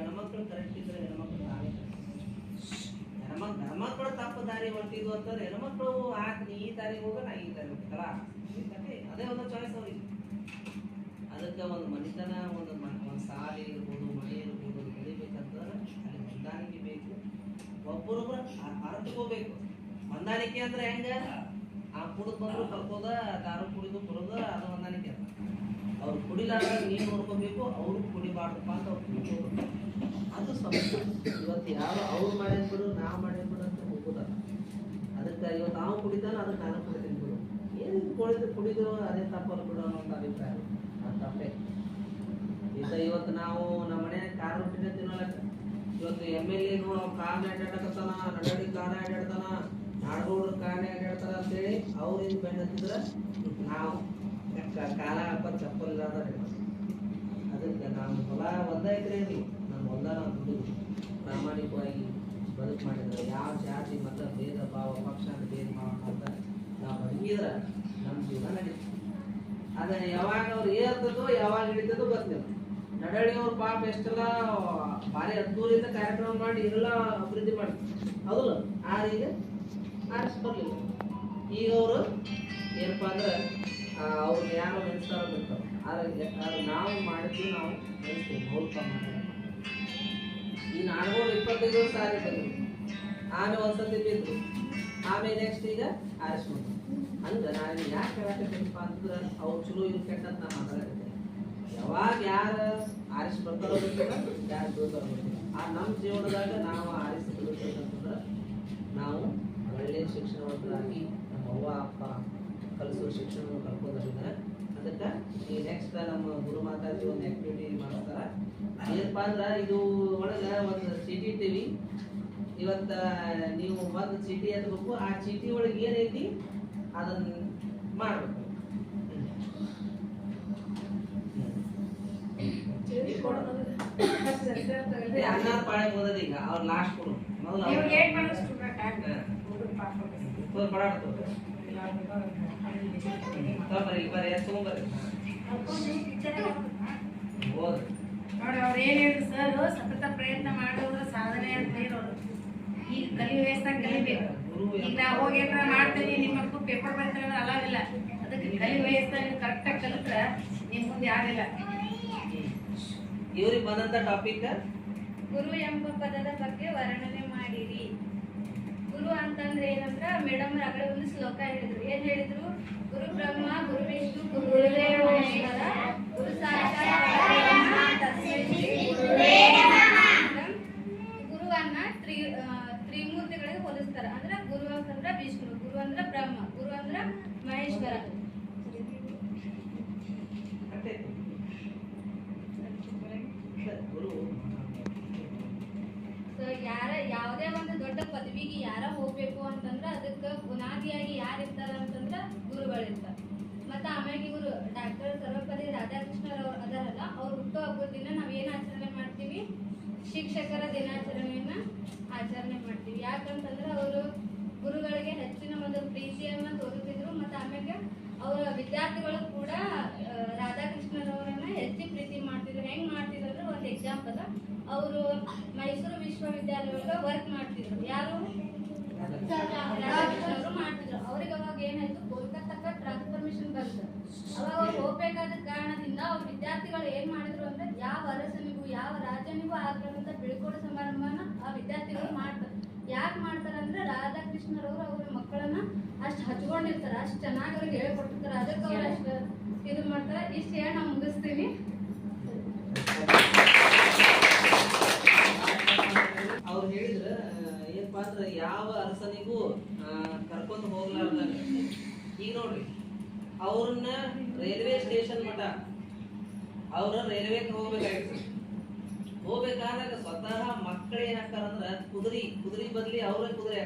ಗಣಮಕ್ಳು correct ಇದ್ರೆ ಹೆಣ್ಮಕ್ಳು ಆಗುತ್ತೆ ಹೆಣ್ಮಕ್ ಗಣಮಕ್ಳು ತಪ್ಪು ದಾರಿ ಹೊಂಟಿದ್ವು ಅಂತಂದ್ರೆ ಹೆಣ್ಮಕ್ಳು ಹಾಕಿ ನೀ ಈ ದಾರಿ ಹೋಗ ನಾ ಈ ದಾರಿ ಹೋಗ್ತಲ್ಲ ಅದೇ ಒಂದು ಚಾಯ್ಸ್ ಅವ್ರಿಗೆ. ಅದಕ್ಕೆ ಒಂದು ಮನಿತನ, ಒಂದು ಒಂದು ಸಾಲಿ ಇರ್ಬೋದು, ಮನೆ ಇರ್ಬೋದು ಬೆಳಿಬೇಕಂತಂದ್ರೆ ಅಲ್ಲಿ ಹೊಂದಾಣಿಕೆ ಬೇಕು. ಒಬ್ಬರೊಬ್ಬರ ಅರ್ಥಕೋಬೇಕು ಹೊಂದಾಣಿಕೆ ಅಂದ್ರೆ ಹೆಂಗ? ಆ ಕುಡಿದು ಬಂದ್ರು ಕಲ್ಕೋದ ದಾರು ಕುಡಿದು ಬರೋದ ಅದು ಹೊಂದಾಣಿಕೆ ಅಂತ ಅವ್ರು ಕುಡಿಲಾರ್ದ ನೀನು ನೋಡ್ಕೋಬೇಕು, ಅವರು ಕುಡಿಬಾರ್ದಪ್ಪ ಅಂತ ಅವ್ರು ಅದು ಸಮಸ್ಯೆ ಇವತ್ತು ಯಾರು ಅವ್ರು ಮಾಡಿದ್ ಬಿಡು ನಾವು ಮಾಡಿದ್ ಬಿಡು ಅಂತ ಹೋಗೋದಲ್ಲ. ಅದಕ್ಕೆ ಇವತ್ತು ನಾವು ಕುಡಿತಾನ ಅದಕ್ಕೆ ನಾನು ಕುಡಿತೀನಿ ಬಿಡು. ಏನು ಕುಡಿದು ಕುಡಿದು ಅದೇ ತಪ್ಪಲ್ಲ ಬಿಡು ಅನ್ನೋ ಒಂದು ಅಭಿಪ್ರಾಯ. ಆ ತಪ್ಪೇ. ಈಗ ಇವತ್ತು ನಾವು ನಮ್ಮ ಮನೆ ಕಾರ್ ರೊಟ್ಟಿನೇ ತಿನ್ನೋಲಕ್ಕ ಇವತ್ತು ಎಂ ಎಲ್ ಎ ಕಾರ್ನ ಅಡ್ಡಾಡಕತ್ತಾನ ನಡಡಿ ಕಾರ್ನ ಅಡ್ಡಾಡ್ತಾನ ನಾಡಗೌಡ್ರ ಕಾರ್ನ ಅಡ್ಡಾಡ್ತಾರ ಅಂತೇಳಿ ಅವರಿಂದ ಬೆನ್ನತ್ತಿದ್ರ ನಾವು ಕ- ಕಾಲ ಹಾಕ ಚಪ್ಪಲ್ ಇಲ್ಲದ ಅದಕ್ಕೆ ನಮ್ಮ ಹೊಲ ಒಂದ ಐತ್ರಿ ರೀ ನಮ್ಮ ಹೊಲ ನಾವು ಪ್ರಾಮಾಣಿಕವಾಗಿ ಬದುಕು ಮಾಡಿದ್ರೆ, ಯಾವ ಜಾತಿ, ಮತ, ಭೇದ, ಭಾವ, ಪಕ್ಷ, ಭೇದ, ಭಾವ ಅಂತ ನಾವು ಬದುಕಿದ್ರೆ ನಮ್ಮ ಜೀವನ ನಡೀತು ಅದನ್ನು ಯಾವಾಗ ಅವ್ರು ಏರ್ತದೋ ಯಾವಾಗ ಹಿಡಿತದೋ ಬರ್ತೀವಿ ನಡಳಿ ಅವ್ರ ಪಾಪ ಎಷ್ಟೆಲ್ಲ ಭಾರಿ ಹತ್ತೂರಿಂದ ಕಾರ್ಯಕ್ರಮ ಮಾಡಿ ಎಲ್ಲ ಅಭಿವೃದ್ಧಿ ಮಾಡಿ. ಹೌದಲ್ಲ ಆದ್ರೆ ಈಗ ಆರಿಸ್ಬರ್ಲಿಲ್ಲ ಈಗ ಅವರು ಏನಪ್ಪಾ ಅಂದ್ರೆ ಅವ್ರು ಯಾರೋ ನೆನೆಸ್ತಾರೋ ಬಿಡ್ತಾರ ಆದ್ರೆ ನಾವು ಮಾಡಿದ್ದು ನಾವು ನೆನೆಸ್ತೀವಿ ಅವ್ರು ಮಾಡಿ ಈ ನಾಡ್ಗಳು ಇಪ್ಪತ್ತೈದು ವರ್ಷ ಬಂದ್ರು ಆಮೇಲೆ ಒಂದ್ಸತಿ ಬಿದ್ದರು ಆಮೇಲೆ ನೆಕ್ಸ್ಟ್ ಈಗ ಆರಿಸ್ಬೋದು ಅಂದ್ರೆ ನಾನು ಯಾಕೆ ಹೇಳಕತ್ತೀನಪ್ಪ ಅಂದ್ರೆ ಅವ್ರು ಚಲೋ ಕೆಟ್ಟ ಅಂತ ನಾ ಮಾತಾಡಕತ್ತೀನಿ ಯಾವಾಗ ಯಾರು ಆರಿಸ್ ಬರ್ತಾರೋ ಯಾರು ಬೀಳ್ತಾರೋ ಗೊತ್ತಿಲ್ಲ. ಆ ನಮ್ಮ ಜೀವನದಾಗ ನಾವು ಆರಿಸಿ ನಾವು ಒಳ್ಳೆಯ ಶಿಕ್ಷಣವಂತರಾಗಿ ನಮ್ಮ ಅವ್ವ, ಅಪ್ಪ ಶಿಕ್ಷಣವನ್ನು ಕಲ್ತ್ಕೊಂಡಿದ್ದಾರೆ ಅದಕ್ಕೆ ಈ ನೆಕ್ಸ್ಟ್ ನಮ್ಮ ಗುರು ಮಾತಾಜಿ ಒಂದು ಆಕ್ಟಿವಿಟಿ ಮಾಡ್ತಾರೆ ಏನಪ್ಪ ಅಂದ್ರೆ ಇದು ಒಳಗೆ ಒಂದು ಚೀಟಿ ಇಟ್ಟಿವಿ ಇವತ್ತು ನೀವು ಒಂದು ಚೀಟಿ ಎತ್ಬೇಕು ಆ ಚೀಟಿ ಒಳಗೆ ಏನೈತಿ ಅದನ್ನ ಮಾಡಬೇಕು ಅನ್ನ ಪಾಳೆ ಈಗ ಅವ್ರು ಲಾಸ್ಟ್ ಕೊಡು ಮೊದಲು ನೀವು ತೋರ್ ಬರಾಡ್ ತೋರ್. ತೋರ್ ಬರ್ರಿ, ಈಗ ಬರ್ರಿ, ಎಷ್ಟ್ ತಗೊಂಬರ್ರಿ. ನೋಡಿ ಅವ್ರು ಏನ್ ಹೇಳಿದ್ರು ಸರ್ ಸತತ ಪ್ರಯತ್ನ ಮಾಡೋರು ಸಾಧನೆ ಅಂತ ಹೇಳೋರು. ಈಗ ಕಲಿ ವಯಸ್ಸಾಗ ಕಲಿಬೇಕು ಗುರು ಈಗ ನಾವು ಹೋಗಿ ಏನಾರ ಮಾಡ್ತೀನಿ ನಿಮ್ಮ ಮಕ್ಕಳು ಪೇಪರ್ ಬರ್ತಾರೆ ಅಂದ್ರೆ ಅಲಾವಿಲ್ಲ ಅದಕ್ಕೆ ಕಲಿ ವಯಸ್ಸಾಗ ಕರೆಕ್ಟಾಗಿ ಕಲಿತ್ರೆ ನಿಮ್ಮ ಮುಂದೆ ಯಾರಿಲ್ಲ. ಇವ್ರಿಗೆ ಬಂದಂತ ಟಾಪಿಕ್ ಗುರು ಎಂಬ ಪದದ ಬಗ್ಗೆ ವರ್ಣನೆ ಮಾಡಿರಿ. ಗುರು ಅಂತಂದ್ರೆ ಏನಂದ್ರ ಮೇಡಮ್ ಆಗಲೇ ಒಂದು ಶ್ಲೋಕ ಹೇಳಿದ್ರು. ಏನ್ ಹೇಳಿದ್ರು? ಗುರು ಬ್ರಹ್ಮ, ಗುರು ವಿಷ್ಣು ಗುರುದೇವ ಗುರು ಸಾಕ್ಷಾತ್ ಪರಬ್ರಹ್ಮ ತಸ್ಮೈ ಶ್ರೀ ಗುರುವೇ ನಮಃ. ಗುರುವನ್ನ ತ್ರಿ ಆ, ತ್ರಿಮೂರ್ತಿಗಳಿಗೆ ಹೋಲಿಸ್ತಾರ ಅಂದ್ರ ಗುರು ಅಂತಂದ್ರ ವಿಷ್ಣು ಗುರು ಅಂದ್ರ ಬ್ರಹ್ಮ ಗುರು ಅಂದ್ರ ಮಹೇಶ್ವರ ಗುರು ಸೊ ಯಾರ ಯಾವುದೇ ಒಂದು ದೊಡ್ಡ ಪದವಿಗೆ ಯಾರ ಹೋಗ್ಬೇಕು ಅಂತಂದ್ರ ಅದಕ್ಕೆ ಬುನಾದಿಯಾಗಿ ಯಾರು ಇರ್ತಾರ ಅಂತಂದ್ರ ಗುರುಗಳಿರ್ತಾರ ಮತ್ತ ಆಮ್ಯಾಗ ಇವರು ಡಾಕ್ಟರ್ ಸರ್ವಪಲ್ಲಿ ರಾಧಾಕೃಷ್ಣರವ್ರು ಅದಾರಲ್ಲ, ಅವ್ರ ಹುಟ್ಟು ಹಬ್ಬದ ದಿನ ನಾವ್ ಏನ್ ಆಚರಣೆ ಮಾಡ್ತೀವಿ? ಶಿಕ್ಷಕರ ದಿನಾಚರಣೆಯನ್ನ ಆಚರಣೆ ಮಾಡ್ತೀವಿ. ಯಾಕಂತಂದ್ರ ಅವರು ಗುರುಗಳಿಗೆ ಹೆಚ್ಚಿನ ಒಂದು ಪ್ರೀತಿಯನ್ನ ತೋರಿಸಿದ್ರು ಮತ್ತೆ ಆಮ್ಯಾಗ ಅವರ ವಿದ್ಯಾರ್ಥಿಗಳು ಕೂಡ ರಾಧಾಕೃಷ್ಣರವರನ್ನ ಹೆಚ್ಚು ಪ್ರೀತಿ ಮಾಡ್ತಿದ್ರು. ಹೆಂಗ್ ಮಾಡ್ತಿದ್ರು ಅಂದ್ರೆ ಒಂದು ಎಕ್ಸಾಂಪಲ್ ಅವರು ಮೈಸೂರು ವಿಶ್ವವಿದ್ಯಾಲಯ ವರ್ಕ್ ಮಾಡ್ತಿದ್ರು. ಯಾರು? ಮಾಡ್ತಿದ್ರು. ಅವ್ರಿಗೆ ಅವಾಗ ಏನಾಯ್ತು? ಕೋಲ್ಕತ್ತಾಕ್ಕ ಪರ್ಮಿಷನ್ ಬಂತು. ಅವಾಗ ಅವ್ರು ಹೋಗ್ಬೇಕಾದ ಕಾರಣದಿಂದ ಅವ್ರ ವಿದ್ಯಾರ್ಥಿಗಳು ಏನ್ ಮಾಡಿದ್ರು ಅಂದ್ರೆ, ಯಾವ ಅರಸನಿಗೂ, ಯಾವ ರಾಜನಿಗೂ ಆಗ್ಬೇಕಂತ ಬಿಳ್ಕೊಡು ಸಮಾರಂಭನ ಆ ವಿದ್ಯಾರ್ಥಿಗಳು ಮಾಡ್ತಾರೆ. ಯಾಕೆ ಮಾಡ್ತಾರೆ ಅಂದ್ರೆ ರಾಧಾಕೃಷ್ಣರವರು ಅವ್ರ ಮಕ್ಕಳನ್ನ ಅಷ್ಟು ಹಚ್ಕೊಂಡಿರ್ತಾರೆ. ಅಷ್ಟು ಚೆನ್ನಾಗಿ ಅವ್ರಿಗೆ ಹೇಳ್ಕೊಟ್ಟಿರ್ತಾರೆ. ಅದಕ್ಕೆ ಅವ್ರು ಅಷ್ಟು ಇದು ಮಾಡ್ತಾರೆ. ಇಷ್ಟು ಹೇಳಿ ಮುಗಿಸ್ತೀನಿ. ಮುಗಿಸ್ತೀವಿ ಅರಸನಿಗೂ ಕರ್ಕೊಂಡು ಹೋಗ್ಲಾರ್ದಾಗ ಈಗ ನೋಡ್ರಿ, ಅವ್ರನ್ನ ರೈಲ್ವೆ ಸ್ಟೇಷನ್ ಮಠ, ಅವ್ರ ರೈಲ್ವೆಗೆ ಹೋಗ್ಬೇಕಾಗಿತ್ತು. ಹೋಗ್ಬೇಕಾದಾಗ ಸ್ವತಃ ಮಕ್ಕಳು ಏನಾಗ್ತಾರ ಅಂದ್ರ ಕುದುರಿ ಕುದುರಿ ಬದ್ಲಿ ಅವ್ರೇ ಕುದುರೆ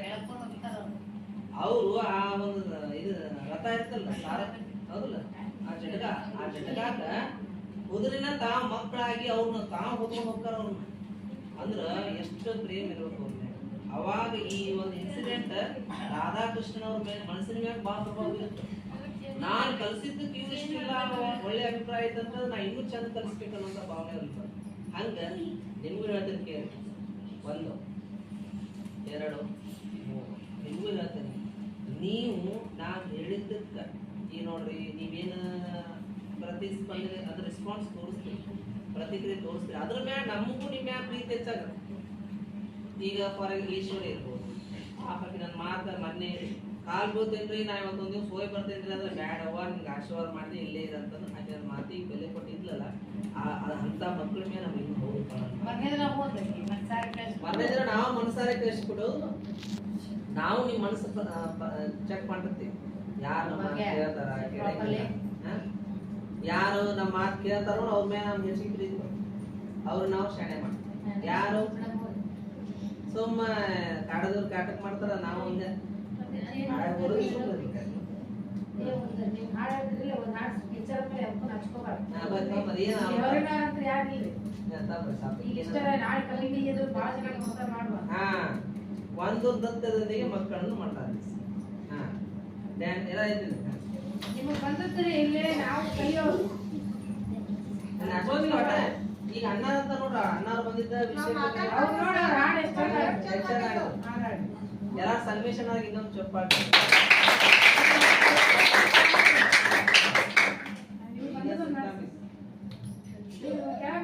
ಅವರು ಆ ಒಂದು ಇದು ರಥ ಇರ್ತಲ್ಲ ಸಾರ ಹೌದಲ್ಲ? ಆ ಜಟಕ, ಆ ಜಟಕಾಕ ಕುದುರಿನ ತಾ ಮಕ್ಕಳಾಗಿ ಅವ್ರನ್ನ ತಾ ಹೊತ್ಕೊಂಡ್ ಹೋಗ್ತಾರ ಅವ್ರನ್ನ ಅಂದ್ರ ಎಷ್ಟು ಪ್ರೇಮ ಇರ್ಬೇಕು ಅವಾಗ ಈ ಒಂದು ಇನ್ಸಿಡೆಂಟ್ ರಾಧಾಕೃಷ್ಣ ಅವ್ರ ಮೇಲೆ ಮನಸ್ಸಿನ ಮ್ಯಾಗ ಬಹಳ ಪ್ರಭಾವ ಬೀರುತ್ತೆ ನಾನ್ ಕಲ್ಸಿದ್ದಕ್ಕೆ ಇವ್ರು ಇಷ್ಟಿಲ್ಲ ಒಳ್ಳೆ ಅಭಿಪ್ರಾಯ ಐತಂತ ನಾ ಇನ್ನೂ ಚಂದ ಕಲಿಸ್ಬೇಕನ್ನೋ ಭಾವನೆ ಇರುತ್ತೆ ಹಂಗ ನಿಮ್ಗೂ ಹೇಳ್ತೀನಿ ಕೇಳಿ. ಒಂದು, ಎರಡು, ಮೂರು, ನಿಮ್ಗೂ ಹೇಳ್ತೀನಿ. ನೀವು ನಾವು ಹೇಳಿದ್ದಕ್ಕೆ, ಈ ನೋಡ್ರಿ, ನೀವೇನು ಪ್ರತಿಸ್ಪಂದನೆ ಅದ್ರ ರೆಸ್ಪಾನ್ಸ್ ತೋರಿಸ್ತೀರಿ, ಪ್ರತಿಕ್ರಿಯೆ ತೋರಿಸ್ತೀರಿ, ಅದ್ರ ಮ್ಯಾಗ ನಮಗೂ ನಿಮ್ಮ ಮ್ಯಾಗ ಪ್ರೀತಿ ಹೆಚ್ಚಾಗತ್ತೆ. ಈಗ ಫಾರ್ ಈಶ್ವರ ಇರ್ಬೋದು. ಆಪಕ್ಕೆ ನನ್ನ ಮಾತ ಮೊನ್ನೆ ಕಾಲ್ ಬೋತೇನ್ರಿ ನಾ ಇವತ್ತೊಂದು ದಿವ್ಸ ಹೋಗಿ ಬರ್ತೇನ್ರಿ ಅಂದ್ರೆ ಬ್ಯಾಡವ್ವ ನಿಮ್ಗೆ ಆಶೀರ್ವಾದ ಮಾಡಿದೆ ಇಲ್ಲೇ ಇರಂತಂದು ಹಾಗೆ ಅದ್ರ ಮಾತಿಗೆ ಬೆಲೆ ಕೊಟ್ಟಿದ್ಲಲ್ಲ ಅಂತ ಮಕ್ಳ ಮೇಲೆ ನಮ್ಗೆ ಇನ್ನು ಹೋಗ್ತಾರೆ ದಿನ ನಾವು ಮನಸಾರೆ ಕಳಿಸ್ಬಿಡು ನಾವು ನಿಮ್ಮ ಮನಸ್ಸು ಚೆಕ್ ಮಾಡಿರ್ತೀವಿ ಯಾರು ನಮ್ಮ ಕೇಳ್ತಾರ? ಯಾರು ನಮ್ಮ ಮಾತು ಕೇಳ್ತಾರೋ ಅವ್ರ ಮೇಲೆ ನಮ್ಗೆ ಹೆಚ್ಚಿಗೆ. ಅವ್ರು ನಾವು ಶಾಣೆ ಮಾಡ್ತೀವಿ. ಯಾರು ಸುಮ್ಮ ಕಾಡದವ್ರು ಕಾಟಕ್ ಮಾಡ್ತಾರ ನಾವು ಹಂಗೆ. ಒಂದು ಮಕ್ಕಳನ್ನು ಮಾಡ್ತಾರೆ. ಇಲ್ಲೇ ನಾವು ಕಲಿಯೋರು. ಈಗ ಅಣ್ಣ ಅಂತ ನೋಡ್ರ ಅಣ್ಣಾರ್ ಬಂದಿದ್ದ ಯಾವುದು ಎಲ್ಲ ಸನ್ಮೇಷನ್ ಆಗಿ ಇನ್ನೊಂದು ಚೊಪ್ಪಾಟ ನೀವು ಬಂದದ್ದು ಮಾಡೋದು ನೀವು ಕೆಲ